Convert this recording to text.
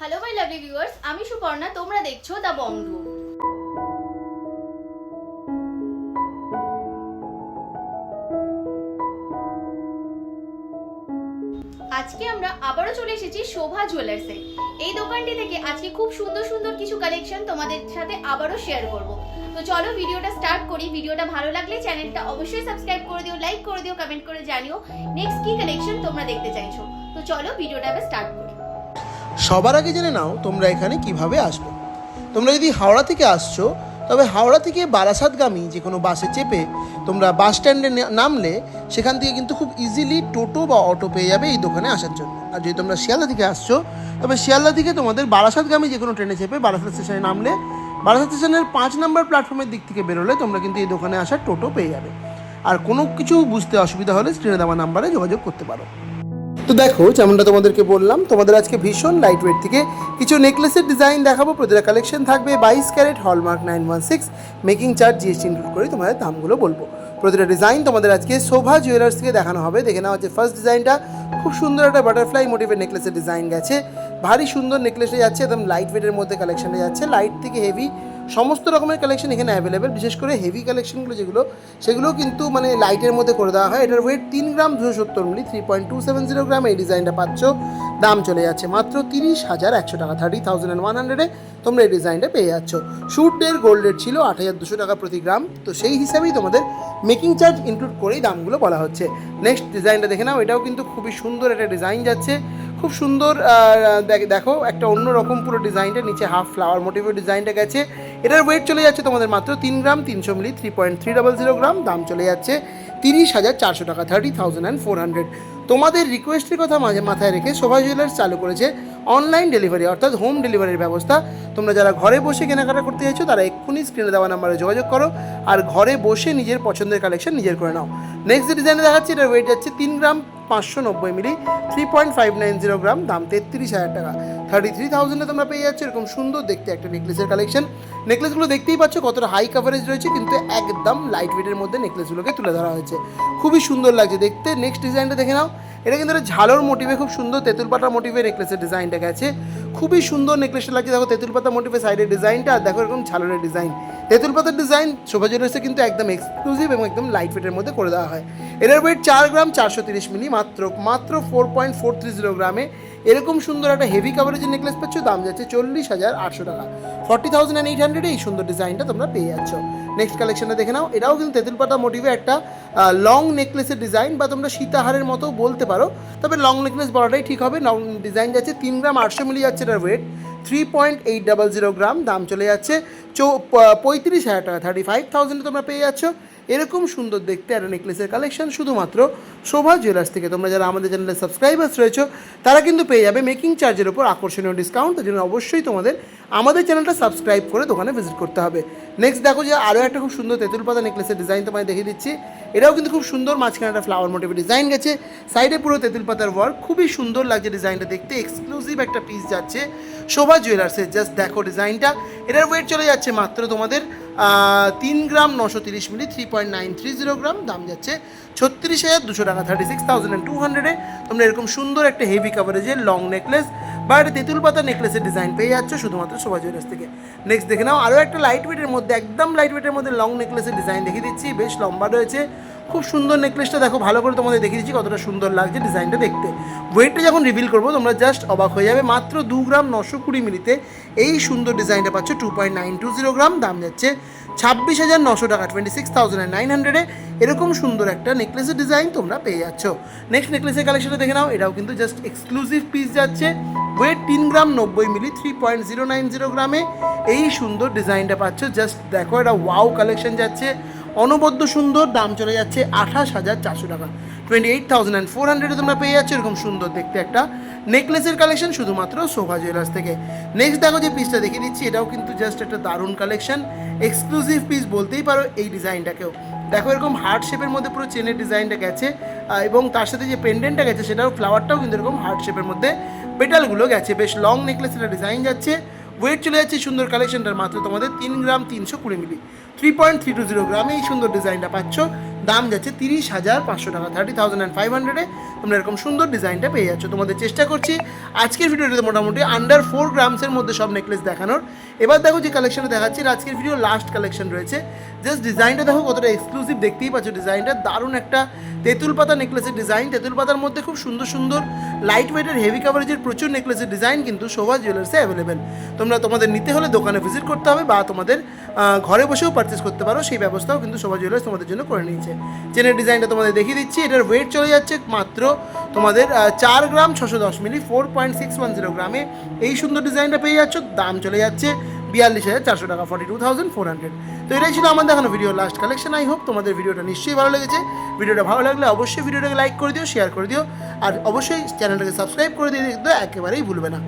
Hello my lovely viewers আমি সুপর্ণা, তোমরা দেখছ দ্য বংডু আজকে আমরা আবারও চলে এসেছি শোভা জুয়েলার্সে এই দোকানটি থেকে আজকে খুব সুন্দর সুন্দর কিছু কালেকশন তোমাদের সাথে আবারও শেয়ার করব। তো চলো ভিডিওটা স্টার্ট করি। ভিডিওটা ভালো লাগলে চ্যানেলটা অবশ্যই সাবস্ক্রাইব করে দিও লাইক করে দিও কমেন্ট করে জানিও। নেক্সট কি কালেকশন তোমরা দেখতে চাইছো? তো চলো ভিডিওটা আবার স্টার্ট করি। সবার আগে জেনে নাও তোমরা এখানে কীভাবে আসবে। তোমরা যদি হাওড়া থেকে আসছো, তবে হাওড়া থেকে বারাসাতগামী যে কোনো বাসে চেপে তোমরা বাস স্ট্যান্ডে নামলে সেখান থেকে কিন্তু খুব ইজিলি টোটো বা অটো পেয়ে যাবে এই দোকানে আসার জন্য। আর যদি তোমরা শিয়ালদা থেকে আসছো, তবে শিয়ালদা থেকে তোমাদের বারাসাতগামী যে কোনো ট্রেনে চেপে বারাসাত স্টেশনে নামলে, বারাসাত স্টেশনের পাঁচ নম্বর প্ল্যাটফর্মের দিক থেকে বেরোলে তোমরা কিন্তু এই দোকানে আসার টোটো পেয়ে যাবে। আর কোনো কিছু বুঝতে অসুবিধা হলে স্ক্রিনে দেওয়া নাম্বারে যোগাযোগ করতে পারো। তো দেখো, যেমনটা তোমাদেরকে বললাম, তোমাদের আজকে ভীষণ লাইট ওয়েট থেকে কিছু নেকলেসের ডিজাইন দেখাবো। প্রতিটা কালেকশন থাকবে বাইশ carat hallmark nine one six making charge GST include করে তোমাদের দামগুলো বলব। প্রতিটা ডিজাইন তোমাদের আজকে শোভা জুয়েলার্স থেকে দেখানো হবে। দেখে নেওয়া হচ্ছে ফার্স্ট ডিজাইনটা খুব সুন্দর একটা বাটারফ্লাই মোটিভের নেকলেসের ডিজাইন গেছে। ভারী সুন্দর নেকলেসে যাচ্ছে, একদম লাইট ওয়েটের মধ্যে কালেকশনে যাচ্ছে। লাইট থেকে হেভি সমস্ত রকমের কালেকশন এখানে অ্যাভেলেবেল বিশেষ করে হেভি কালেকশনগুলো যেগুলো সেগুলো কিন্তু মানে লাইটের মধ্যে করে দেওয়া হয়। এটার ওয়েট তিন গ্রাম দুশো সত্তর milli three point two seven zero gram, এই ডিজাইনটা পাচ্ছ। দাম চলে যাচ্ছে মাত্র তিরিশ হাজার একশো টাকা থার্টি থাউজেন্ড অ্যান্ড ওয়ান হান্ড্রেডে তোমরা এই ডিজাইনটা পেয়ে যাচ্ছ। শুট ডের গোল্ড রেট ছিল আট হাজার দুশো টাকা প্রতি গ্রাম, তো সেই হিসাবেই তোমাদের মেকিং চার্জ ইনক্লুড করেই দামগুলো বলা হচ্ছে। নেক্সট ডিজাইনটা দেখে নাও, এটাও কিন্তু খুবই সুন্দর একটা ডিজাইন যাচ্ছে। খুব সুন্দর দেখ- দেখো, একটা অন্য রকম পুরো ডিজাইনটা নিচে হাফ ফ্লাওয়ার মোটিভের ডিজাইনটা গেছে। এটার ওয়েট চলে যাচ্ছে তোমাদের মাত্র তিন গ্রাম, তিনশো milli three point three double zero gram দাম চলে যাচ্ছে তিরিশ হাজার চারশো টাকা thirty thousand and four hundred তোমাদের রিকোয়েস্টের কথা মাঝে মাথায় রেখে শোভা জুয়েলার্স চালু করেছে অনলাইন ডেলিভারি অর্থাৎ হোম ডেলিভারির ব্যবস্থা। তোমরা যারা ঘরে বসে কেনাকাটা করতে চাইছো, তারা এক্ষুনি স্ক্রিনে দেওয়া নাম্বারে যোগাযোগ করো আর ঘরে বসে নিজের পছন্দের কালেকশন নিজের করে নাও। নেক্সট ডিজাইনে দেখাচ্ছি, এটার ওয়েট যাচ্ছে তিন গ্রাম পাঁচশো নব্বই milli three point five nine zero gram, দাম তেত্রিশ হাজার টাকা। থার্টি থ্রি থাউজেন্ডে তোমরা পেয়ে যাচ্ছ এরকম সুন্দর দেখতে একটা নেকলেসের কালেকশন নেকলেসগুলো দেখতেই পাচ্ছ কতটা হাই কাভারেজ রয়েছে, কিন্তু একদম লাইট ওয়েটের মধ্যে নেকলেসগুলোকে তুলে ধরা হয়েছে। খুবই সুন্দর লাগছে দেখতে। নেক্সট ডিজাইনটা দেখে নাও। এটা কিন্তু ঝালোর মোটিভে খুব সুন্দর তেঁতুল পাতা মোটিভে নেকলেসের ডিজাইনটা গেছে। খুবই সুন্দর নেকলেসটা লাগছে। দেখো, তেঁতুল পাতা মোটিভে সাইডের ডিজাইনটা আর দেখো এরকম ঝালরের ডিজাইন তেঁতুল পাতার ডিজাইন শোভা জুয়েলার্সে কিন্তু একদম এক্সক্লুসিভ এবং একদম লাইট ওয়েটের মধ্যে করে দেওয়া হয়। এটার ওয়েট চার গ্রাম চারশো তিরিশ মিলি, মাত্র মাত্র four point four three zero গ্রামে। এরকম সুন্দর একটা হেভি কাভারেজের নেকলেস পাচ্ছ, দাম যাচ্ছে চল্লিশ হাজার আটশো টাকা। ফর্টি থাউজেন্ড অ্যান্ড এইট হান্ড্রেডে এই সুন্দর ডিজাইনটা তোমরা পেয়ে যাচ্ছ। নেক্সট কালেকশনটা দেখে নাও। এটাও কিন্তু তেঁতুল পাতা মোটিভে একটা লং নেকলেসের ডিজাইন বা তোমরা সীতাহারের মতো বলতে পারো। তবে লং নেকলেস বলাটাই ঠিক হবে। লং ডিজাইন যাচ্ছে তিন গ্রাম আটশো মিলি যাচ্ছে এটার weight three point eight double zero gram দাম চলে যাচ্ছে চৌ পঁয়ত্রিশ হাজার টাকা থার্টি ফাইভ থাউজেন্ডে তোমরা পেয়ে যাচ্ছ। এরকম সুন্দর দেখতে একটা নেকলেসের কালেকশন শুধুমাত্র শোভা জুয়েলার্স থেকে। তোমরা যারা আমাদের চ্যানেলে সাবস্ক্রাইবার্স রয়েছো, তারা কিন্তু পেয়ে যাবে মেকিং চার্জের ওপর আকর্ষণীয় ডিসকাউন্ট তার জন্য অবশ্যই তোমাদের আমাদের চ্যানেলটা সাবস্ক্রাইব করে দোকানে ভিজিট করতে হবে। নেক্সট দেখো যে আরও একটা খুব সুন্দর তেঁতুল পাতা নেকলেসের ডিজাইন তোমায় দেখিয়ে দিচ্ছি। এটাও কিন্তু খুব সুন্দর, মাঝখানে একটা ফ্লাওয়ার মোটিভের ডিজাইন গেছে। সাইডে পুরো তেঁতুল পাতার ওয়ার্ক খুবই সুন্দর লাগছে ডিজাইনটা দেখতে। এক্সক্লুসিভ একটা পিস যাচ্ছে শোভা জুয়েলার্সের জাস্ট দেখো ডিজাইনটা এটার ওয়েট চলে যাচ্ছে মাত্র তোমাদের তিন গ্রাম নশো তিরিশ milli three point nine three zero gram, দাম যাচ্ছে ছত্রিশ হাজার দুশো টাকা thirty six thousand and two হান্ড্রেডে তোমরা এরকম সুন্দর একটা হেভি কাভারেজের লং নেকলেস বা একটা তেঁতুল পাতা নেকলেসের ডিজাইন পেয়ে যাচ্ছ শুধুমাত্র শোভা জুয়েলার্স থেকে। নেক্সট দেখে নাও, আরও একটা লাইট ওয়েটের মধ্যে, একদম লাইট ওয়েটের মধ্যে লং নেকলেসের ডিজাইন দেখিয়ে দিচ্ছি, বেশ লম্বা রয়েছে। খুব সুন্দর নেকলেসটা দেখো, ভালো করে তোমাদের দেখিয়ে দিচ্ছি কতটা সুন্দর লাগছে ডিজাইনটা দেখতে। ওয়েটটা যখন রিভিল করব, তোমরা জাস্ট অবাক হয়ে যাবে, মাত্র দু গ্রাম নশো কুড়ি মিলিতে এই সুন্দর ডিজাইনটা পাচ্ছ two point nine two zero gram, দাম যাচ্ছে ছাব্বিশ হাজার নশো টাকা টোয়েন্টি সিক্স থাউজেন্ড নাইন হান্ড্রেডে এরকম সুন্দর একটা নেকলেসের ডিজাইন তোমরা পেয়ে যাচ্ছ। নেক্সট নেকলেসের কালেকশনটা দেখে নাও, এটাও কিন্তু জাস্ট এক্সক্লুসিভ পিস যাচ্ছে। ওয়েট তিন গ্রাম নব্বই milli three point zero nine zero গ্রামে এই সুন্দর ডিজাইনটা পাচ্ছ। জাস্ট দেখো, এটা ওয়াও কালেকশন যাচ্ছে। অনবদ্য সুন্দর, দাম চলে যাচ্ছে আঠাশ হাজার চারশো টাকা। Twenty eight thousand and four হান্ড্রেডে তোমরা পেয়ে যাচ্ছ এরকম সুন্দর দেখতে একটা নেকলেসের কালেকশন শুধুমাত্র শোভা জুয়েলার্স থেকে। নেক্সট দেখো যে পিসটা দেখিয়ে দিচ্ছি, এটাও কিন্তু জাস্ট একটা দারুণ কালেকশন এক্সক্লুসিভ পিস বলতেই পারো এই ডিজাইনটাকেও। দেখো এরকম হার্ট শেপের মধ্যে পুরো চেনের ডিজাইনটা গেছে এবং তার সাথে যে পেন্ডেন্টটা গেছে, সেটাও ফ্লাওয়ারটাও কিন্তু এরকম হার্ট শেপের মধ্যে পেটালগুলো গেছে। বেশ লং নেকলেসের ডিজাইন যাচ্ছে। ওয়েট চলে যাচ্ছে সুন্দর কালেকশনটার মাত্র তোমাদের তিন গ্রাম তিনশো কুড়ি milli. Three point three two zero গ্রামে এই সুন্দর ডিজাইনটা পাচ্ছ। দাম যাচ্ছে তিরিশ হাজার পাঁচশো টাকা থার্টি থাউজেন্ড অ্যান্ড ফাইভ হান্ড্রেডে তোমরা এরকম সুন্দর ডিজাইনটা পেয়ে যাচ্ছ। তোমাদের চেষ্টা করছি আজকের ভিডিওটাতে মোটামুটি আন্ডার ফোর গ্রামসের মধ্যে সব নেকলেস দেখানোর। এবার দেখো যে কালেকশনটা দেখাচ্ছি আজকের ভিডিও লাস্ট কালেকশন রয়েছে। জাস্ট ডিজাইনটা দেখো কতটা এক্সক্লুসিভ দেখতেই পাচ্ছ ডিজাইনটা দারুণ একটা তেঁতুল পাতা নেকলেসের ডিজাইন তেঁতুল পাতার মধ্যে খুব সুন্দর সুন্দর লাইট ওয়েটের হেভি কাভারেজের প্রচুর নেকলেসের ডিজাইন কিন্তু শোভা জুয়েলার্সে অ্যাভেলেবেল তোমরা তোমাদের নিতে হলে দোকানে ভিজিট করতে হবে বা তোমাদের ঘরে বসেও পারচেস করতে পারো। সেই ব্যবস্থাও কিন্তু শোভা জুয়েলার্স তোমাদের জন্য করে নিয়েছে। চেনের ডিজাইনটা তোমাদের দেখিয়ে দিচ্ছি। এটার ওয়েট চলে যাচ্ছে মাত্র তোমাদের চার গ্রাম ছশো দশ milli four point six one zero গ্রামে। এই সুন্দর ডিজাইনটা পেয়ে যাচ্ছ, দাম চলে যাচ্ছে বিয়াল্লিশ হাজার চারশো টাকা forty two thousand four hundred তো এটাই ছিল আমার দেখানো video last collection I hope তোমাদের ভিডিওটা নিশ্চয়ই ভালো লেগেছে। ভিডিওটা ভালো লাগলে অবশ্যই ভিডিওটাকে লাইক করে দিও শেয়ার করে দিও। আর অবশ্যই চ্যানেলটাকে সাবস্ক্রাইব করে দিয়ে দিও একেবারেই ভুলবে না।